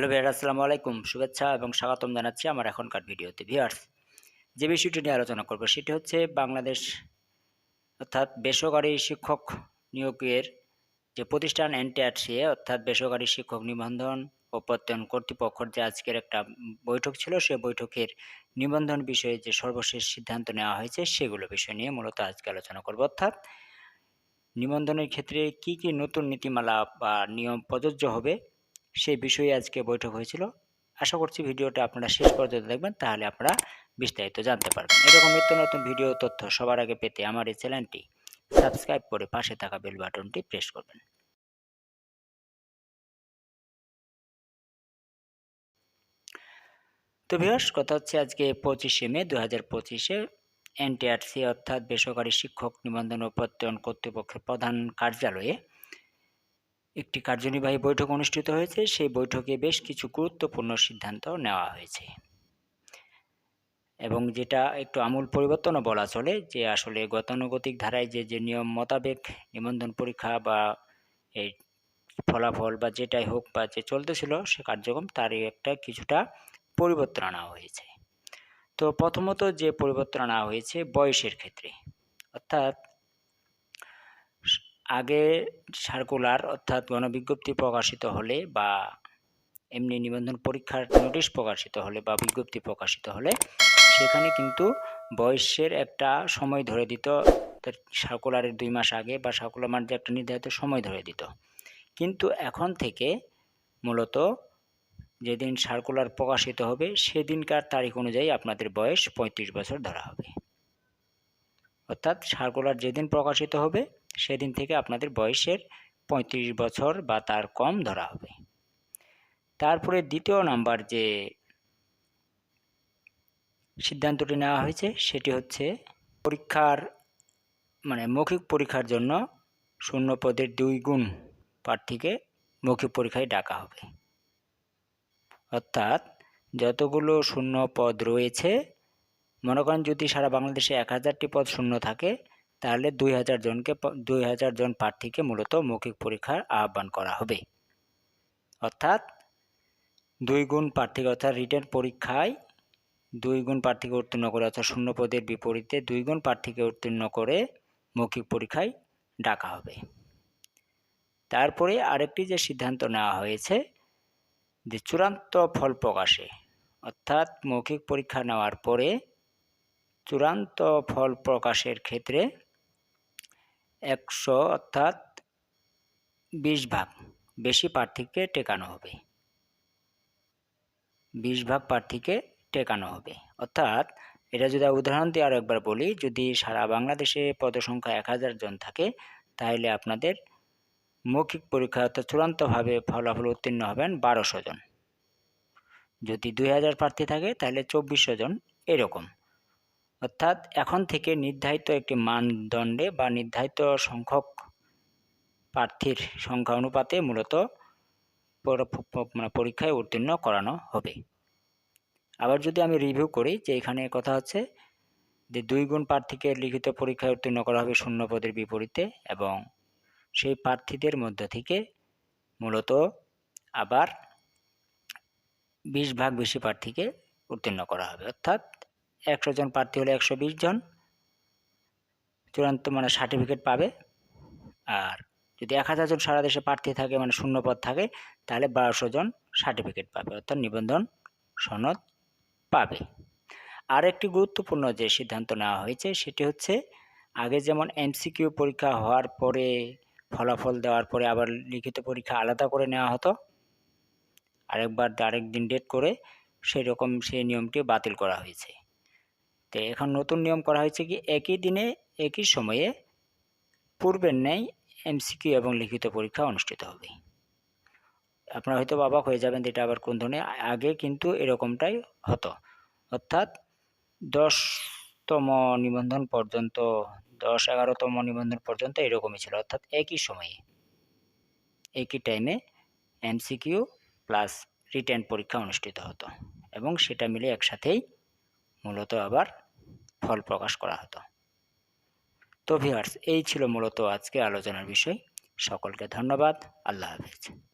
Hello ভিয়ার আসসালামু আলাইকুম। শুভেচ্ছা এবং স্বাগতম জানাচ্ছি আমার এখনকার ভিডিওতে। ভিয়ার্স, যে বিষয়টি নিয়ে আলোচনা করব সেটি হচ্ছে বাংলাদেশ অর্থাৎ বেসরকারি শিক্ষক নিয়োগের যে প্রতিষ্ঠান এনটিআরসিএ অর্থাৎ বেসরকারি শিক্ষক নিবন্ধন ও প্রত্যয়ন কর্তৃপক্ষের যে আজকের একটা বৈঠক ছিল, সে বৈঠকের নিবন্ধন বিষয়ে যে সর্বশেষ সিদ্ধান্ত নেওয়া হয়েছে, সেগুলো বিষয় নিয়ে মূলত আজকে আলোচনা করব। অর্থাৎ নিবন্ধনের ক্ষেত্রে কি কি নতুন নীতিমালা বা নিয়ম প্রযোজ্য হবে সেই বিষয়ে আজকে বৈঠক হয়েছিল। আশা করছি ভিডিওটা আপনারা শেষ পর্যন্ত দেখবেন, তাহলে আপনারা বিস্তারিত জানতে পারবেন। এরকম নিত্য নতুন ভিডিও তথ্য সবার আগে পেতে আমার এই চ্যানেলটি সাবস্ক্রাইব করে পাশে থাকা বেল বাটনটি প্রেস করবেন। তো ভিউয়ার্স, কথা হচ্ছে আজকে পঁচিশে মে দু হাজার পঁচিশে। এনটিআরসি অর্থাৎ বেসরকারি শিক্ষক নিবন্ধন ও প্রত্যয়ন কর্তৃপক্ষের প্রধান কার্যালয়ে একটি কার্যনির্বাহী বৈঠক অনুষ্ঠিত হয়েছে। সেই বৈঠকে বেশ কিছু গুরুত্বপূর্ণ সিদ্ধান্ত নেওয়া হয়েছে। এবং যেটা একটু আমূল পরিবর্তনও বলা চলে যে আসলে গতানুগতিক ধারায় যে যে নিয়ম মোতাবেক নিবন্ধন পরীক্ষা বা এই ফলাফল বা যেটাই হোক বা যে চলতেছিল সে কার্যক্রম, তারই একটা কিছুটা পরিবর্তন আনা হয়েছে। তো প্রথমত যে পরিবর্তন আনা হয়েছে বয়সের ক্ষেত্রে, অর্থাৎ আগে সার্কুলার অর্থাৎ গণবিজ্ঞপ্তি প্রকাশিত হলে বা এমনি নিবন্ধন পরীক্ষার নোটিশ প্রকাশিত হলে বা বিজ্ঞপ্তি প্রকাশিত হলে সেখানে কিন্তু বয়সের একটা সময় ধরে দিত। সার্কুলারের দুই মাস আগে বা সার্কুলার মাঠে একটা নির্ধারিত সময় ধরে দিত। কিন্তু এখন থেকে মূলত যেদিন সার্কুলার প্রকাশিত হবে সেদিনকার তারিখ অনুযায়ী আপনাদের বয়স পঁয়ত্রিশ বছর ধরা হবে। অর্থাৎ সার্কুলার যেদিন প্রকাশিত হবে সেদিন থেকে আপনাদের বয়সের পঁয়ত্রিশ বছর বা তার কম ধরা হবে। তারপরে দ্বিতীয় নাম্বার যে সিদ্ধান্তটি নেওয়া হয়েছে, সেটি হচ্ছে পরীক্ষার মানে মৌখিক পরীক্ষার জন্য শূন্য পদের দুই গুণ প্রার্থীকে মৌখিক পরীক্ষায় ডাকা হবে। অর্থাৎ যতগুলো শূন্য পদ রয়েছে, মনে করেন যদি সারা বাংলাদেশে এক হাজারটি পদ শূন্য থাকে তাহলে দুই হাজার জনকে দুই হাজার জন প্রার্থীকে মূলত মৌখিক পরীক্ষার আহ্বান করা হবে। অর্থাৎ দুই গুণ প্রার্থীকে, অর্থাৎ রিটার্ন পরীক্ষায় দুই গুণ প্রার্থীকে উত্তীর্ণ করে, অর্থাৎ শূন্য পদের বিপরীতে দুই গুণ প্রার্থীকে উত্তীর্ণ করে মৌখিক পরীক্ষায় ডাকা হবে। তারপরে আরেকটি যে সিদ্ধান্ত নেওয়া হয়েছে যে চূড়ান্ত ফল প্রকাশে, অর্থাৎ মৌখিক পরীক্ষা নেওয়ার পরে চূড়ান্ত ফল প্রকাশের ক্ষেত্রে একশো অর্থাৎ বিশ ভাগ। বেশি প্রার্থীকে টেকানো হবে। বিশ ভাগ প্রার্থীকে টেকানো হবে। অর্থাৎ এটা যদি উদাহরণ দিয়ে আরও একবার বলি, যদি সারা বাংলাদেশে পদসংখ্যা এক হাজার জন থাকে তাহলে আপনাদের মৌখিক পরীক্ষা অর্থাৎ চূড়ান্তভাবে ফলাফল উত্তীর্ণ হবেন বারোশো জন। যদি দুই হাজার প্রার্থী থাকে তাহলে চব্বিশশো জন এরকম। অর্থাৎ এখন থেকে নির্ধারিত একটি মানদণ্ডে বা নির্ধারিত সংখ্যক প্রার্থীর সংখ্যা অনুপাতে মূলত মানে পরীক্ষায় উত্তীর্ণ করানো হবে। আবার যদি আমি রিভিউ করি যে এখানে কথা হচ্ছে যে দুই গুণ প্রার্থীকে লিখিত পরীক্ষায় উত্তীর্ণ করা হবে শূন্য পদের বিপরীতে এবং সেই প্রার্থীদের মধ্য থেকে মূলত আবার বিশ ভাগ বেশি প্রার্থীকে উত্তীর্ণ করা হবে। অর্থাৎ একশো জন প্রার্থী হলে একশো বিশ জন। চূড়ান্ত মানে সার্টিফিকেট পাবে। আর যদি এক হাজার জন সারা দেশে প্রার্থী থাকে মানে শূন্য পদ থাকে, তাহলে বারোশো জন সার্টিফিকেট পাবে, অর্থাৎ নিবন্ধন সনদ পাবে। আর একটি গুরুত্বপূর্ণ যে সিদ্ধান্ত নেওয়া হয়েছে, সেটি হচ্ছে আগে যেমন এমসিকিউ পরীক্ষা হওয়ার পরে, ফলাফল দেওয়ার পরে আবার লিখিত পরীক্ষা আলাদা করে নেওয়া হতো। আরেকবার আরেক দিন ডেট করে সেই রকম সেই নিয়মটি বাতিল করা হয়েছে। তো এখন নতুন নিয়ম করা হয়েছে কি একই দিনে, একই সময়ে পূর্বের ন্যায় এমসিকিউ এবং লিখিত পরীক্ষা অনুষ্ঠিত হবে। আপনারা হয়তো অবাক হয়ে যাবেন এটা আবার কোন ধরনের, আগে কিন্তু এরকমটাই হতো। অর্থাৎ দশতম নিবন্ধন পর্যন্ত, দশ এগারোতম নিবন্ধন পর্যন্ত এরকমই ছিল, অর্থাৎ একই সময়ে, একই টাইমে এমসিকিউ প্লাস রিটার্ন পরীক্ষা অনুষ্ঠিত হতো এবং সেটা মিলে একসাথেই মূলত আবার ফল প্রকাশ করা হতো। তো ভিউয়ার্স, এই ছিল মূলত আজকে আলোচনার বিষয়। সকলকে ধন্যবাদ। আল্লাহ হাফিজ।